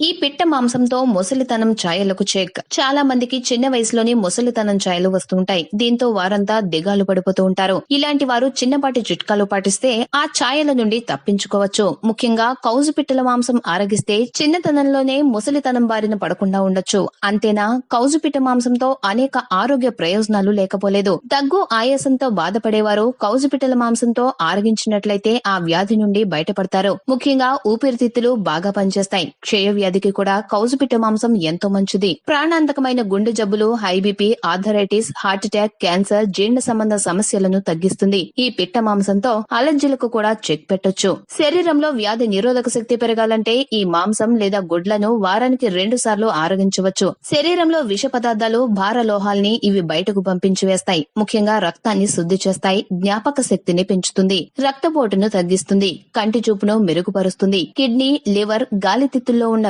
ఈ పిట్ట మాంసంతో ముసలితనం ఛాయలకు చెక్. చాలా మందికి చిన్న వయసులోనే ముసలితనం ఛాయలు వస్తుంటాయి. దీంతో వారంతా దిగాలు పడిపోతూ ఉంటారు. ఇలాంటి వారు చిన్నపాటి చిట్కాలు పాటిస్తే ఆ ఛాయల నుండి తప్పించుకోవచ్చు. ముఖ్యంగా కౌజు పిట్టల మాంసం ఆరగిస్తే చిన్నతనంలోనే ముసలితనం బారిన పడకుండా ఉండొచ్చు. అంతేనా? కౌజు పిట్ట మాంసంతో అనేక ఆరోగ్య ప్రయోజనాలు లేకపోలేదు. దగ్గు ఆయాసంతో బాధపడేవారు కౌజు పిట్టల మాంసంతో ఆరగించినట్లయితే ఆ వ్యాధి నుండి బయటపడతారు. ముఖ్యంగా ఊపిరితిత్తులు బాగా పనిచేస్తాయి. క్షయ వ్యాధికి కూడా కౌజుపిట్ట మాంసం ఎంతో మంచిది. ప్రాణాంతకమైన గుండె జబ్బులు high BP arthritis heart attack cancer జీర్ణ సంబంధ సమస్యలను తగ్గిస్తుంది. ఈ పిట్ట మాంసంతో అలర్జీలకు కూడా చెక్ పెట్టొచ్చు. శరీరంలో వ్యాధి నిరోధక శక్తి పెరగాలంటే ఈ మాంసం లేదా గుడ్లను వారానికి రెండు సార్లు ఆరగించవచ్చు. శరీరంలో విష పదార్థాలు భార లోహాల్ని ఇవి బయటకు పంపించి వేస్తాయి. ముఖ్యంగా రక్తాన్ని శుద్ధి చేస్తాయి జ్ఞాపక శక్తిని పెంచుతుంది. రక్తపోటును తగ్గిస్తుంది కంటి చూపును మెరుగుపరుస్తుంది. కిడ్నీ లివర్ గాలితిత్తుల్లో ఉన్న